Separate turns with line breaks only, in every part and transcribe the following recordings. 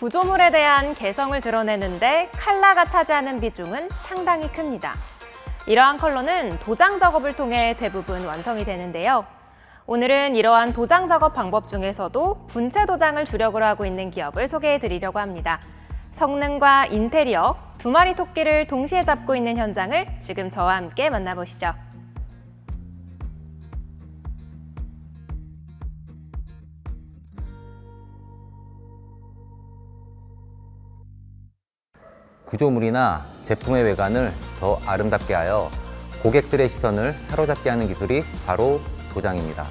구조물에 대한 개성을 드러내는데 칼라가 차지하는 비중은 상당히 큽니다. 이러한 컬러는 도장 작업을 통해 대부분 완성이 되는데요. 오늘은 이러한 도장 작업 방법 중에서도 분체 도장을 주력으로 하고 있는 기업을 소개해 드리려고 합니다. 성능과 인테리어, 두 마리 토끼를 동시에 잡고 있는 현장을 지금 저와 함께 만나보시죠.
구조물이나 제품의 외관을 더 아름답게 하여 고객들의 시선을 사로잡게 하는 기술이 바로 도장입니다.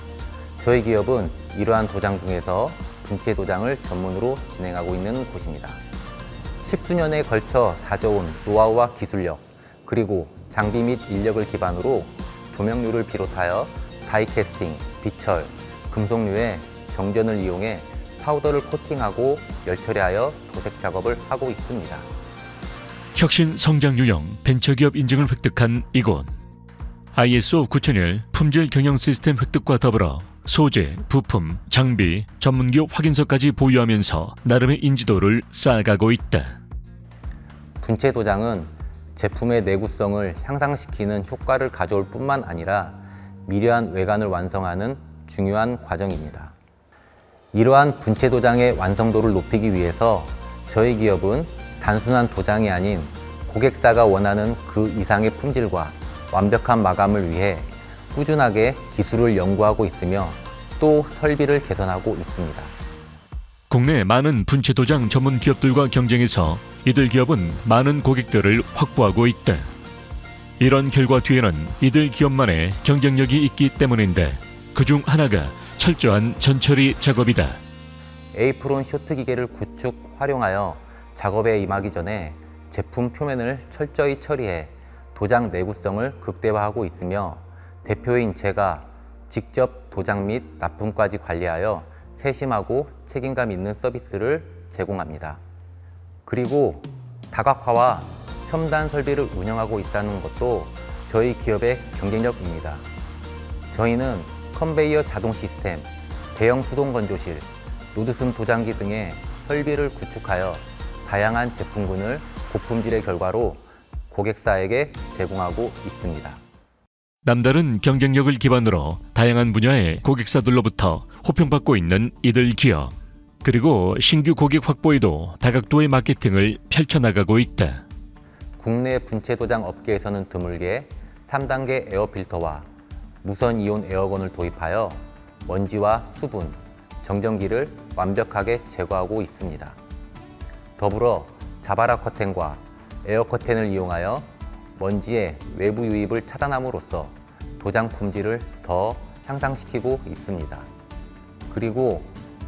저희 기업은 이러한 도장 중에서 분체 도장을 전문으로 진행하고 있는 곳입니다. 십수년에 걸쳐 다져온 노하우와 기술력, 그리고 장비 및 인력을 기반으로 조명류를 비롯하여 다이캐스팅, 비철, 금속류의 정전을 이용해 파우더를 코팅하고 열처리하여 도색 작업을 하고 있습니다.
혁신 성장 유형 벤처기업 인증을 획득한 이곳. ISO 9001 품질 경영 시스템 획득과 더불어 소재, 부품, 장비, 전문기업 확인서까지 보유하면서 나름의 인지도를 쌓아가고 있다.
분체 도장은 제품의 내구성을 향상시키는 효과를 가져올 뿐만 아니라 미려한 외관을 완성하는 중요한 과정입니다. 이러한 분체 도장의 완성도를 높이기 위해서 저희 기업은 단순한 도장이 아닌 고객사가 원하는 그 이상의 품질과 완벽한 마감을 위해 꾸준하게 기술을 연구하고 있으며 또 설비를 개선하고 있습니다.
국내 많은 분체 도장 전문 기업들과 경쟁해서 이들 기업은 많은 고객들을 확보하고 있다. 이런 결과 뒤에는 이들 기업만의 경쟁력이 있기 때문인데 그중 하나가 철저한 전처리 작업이다.
에이프론 쇼트 기계를 구축 활용하여 작업에 임하기 전에 제품 표면을 철저히 처리해 도장 내구성을 극대화하고 있으며 대표인 제가 직접 도장 및 납품까지 관리하여 세심하고 책임감 있는 서비스를 제공합니다. 그리고 다각화와 첨단 설비를 운영하고 있다는 것도 저희 기업의 경쟁력입니다. 저희는 컨베이어 자동 시스템, 대형 수동 건조실, 노드슨 도장기 등의 설비를 구축하여 다양한 제품군을 고품질의 결과로 고객사에게 제공하고 있습니다.
남다른 경쟁력을 기반으로 다양한 분야의 고객사들로부터 호평받고 있는 이들 기업. 그리고 신규 고객 확보에도 다각도의 마케팅을 펼쳐나가고 있다.
국내 분체 도장 업계에서는 드물게 3단계 에어 필터와 무선 이온 에어건을 도입하여 먼지와 수분, 정전기를 완벽하게 제거하고 있습니다. 더불어 자바라 커튼과 에어 커튼을 이용하여 먼지의 외부 유입을 차단함으로써 도장 품질을 더 향상시키고 있습니다. 그리고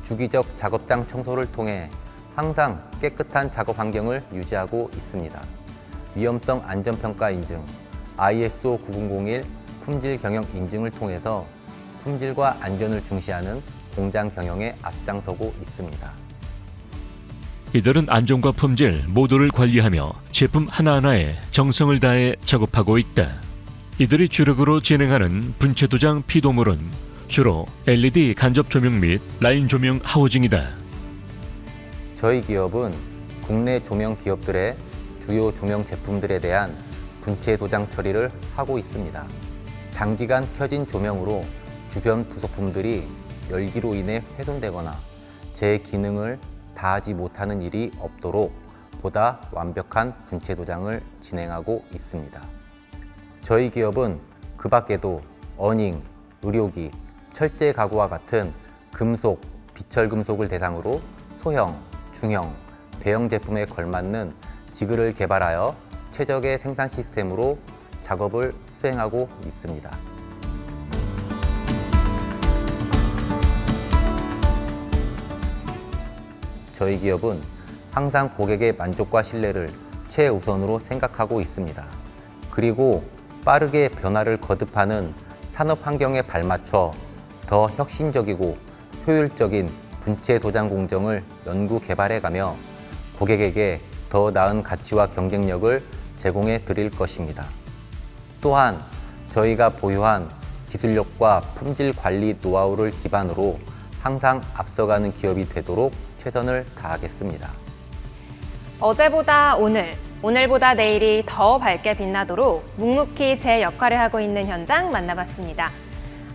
주기적 작업장 청소를 통해 항상 깨끗한 작업 환경을 유지하고 있습니다. 위험성 안전평가 인증, ISO 9001 품질 경영 인증을 통해서 품질과 안전을 중시하는 공장 경영에 앞장서고 있습니다.
이들은 안전과 품질 모두를 관리하며 제품 하나하나에 정성을 다해 작업하고 있다. 이들이 주력으로 진행하는 분체 도장 피도물은 주로 LED 간접 조명 및 라인 조명 하우징이다.
저희 기업은 국내 조명 기업들의 주요 조명 제품들에 대한 분체 도장 처리를 하고 있습니다. 장기간 켜진 조명으로 주변 부속품들이 열기로 인해 훼손되거나 제 기능을 다하지 못하는 일이 없도록 보다 완벽한 분체 도장을 진행하고 있습니다. 저희 기업은 그 밖에도 어닝, 의료기, 철제 가구와 같은 금속, 비철 금속을 대상으로 소형, 중형, 대형 제품에 걸맞는 지그를 개발하여 최적의 생산 시스템으로 작업을 수행하고 있습니다. 저희 기업은 항상 고객의 만족과 신뢰를 최우선으로 생각하고 있습니다. 그리고 빠르게 변화를 거듭하는 산업 환경에 발맞춰 더 혁신적이고 효율적인 분체 도장 공정을 연구 개발해 가며 고객에게 더 나은 가치와 경쟁력을 제공해 드릴 것입니다. 또한 저희가 보유한 기술력과 품질 관리 노하우를 기반으로 항상 앞서가는 기업이 되도록 최선을 다하겠습니다.
어제보다 오늘, 오늘보다 내일이 더 밝게 빛나도록 묵묵히 제 역할을 하고 있는 현장 만나봤습니다.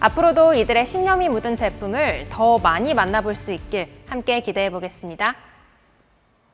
앞으로도 이들의 신념이 묻은 제품을 더 많이 만나볼 수 있길 함께 기대해 보겠습니다.